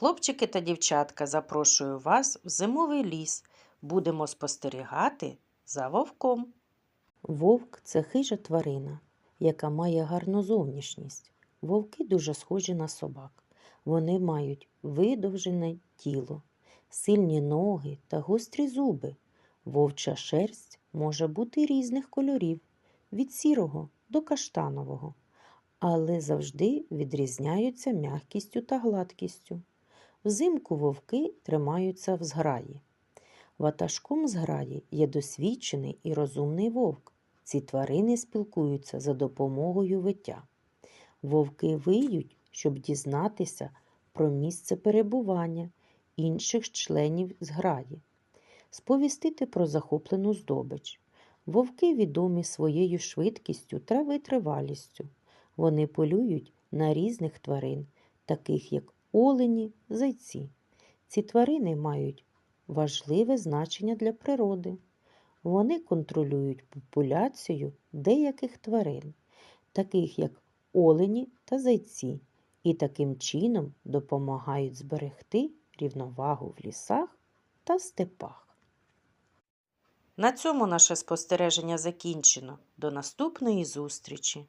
Хлопчики та дівчатка, запрошую вас в зимовий ліс. Будемо спостерігати за вовком. Вовк це хижа тварина, яка має гарну зовнішність. Вовки дуже схожі на собак. Вони мають видовжене тіло, сильні ноги та гострі зуби. Вовча шерсть може бути різних кольорів від сірого до каштанового, але завжди відрізняються м'якістю та гладкістю. Взимку вовки тримаються в зграї. Ватажком зграї є досвідчений і розумний вовк. Ці тварини спілкуються за допомогою виття. Вовки виють, щоб дізнатися про місце перебування інших членів зграї, сповістити про захоплену здобич. Вовки відомі своєю швидкістю та витривалістю. Вони полюють на різних тварин, таких як олені, зайці. Ці тварини мають важливе значення для природи. Вони контролюють популяцію деяких тварин, таких як олені та зайці, і таким чином допомагають зберегти рівновагу в лісах та степах. На цьому наше спостереження закінчено. До наступної зустрічі!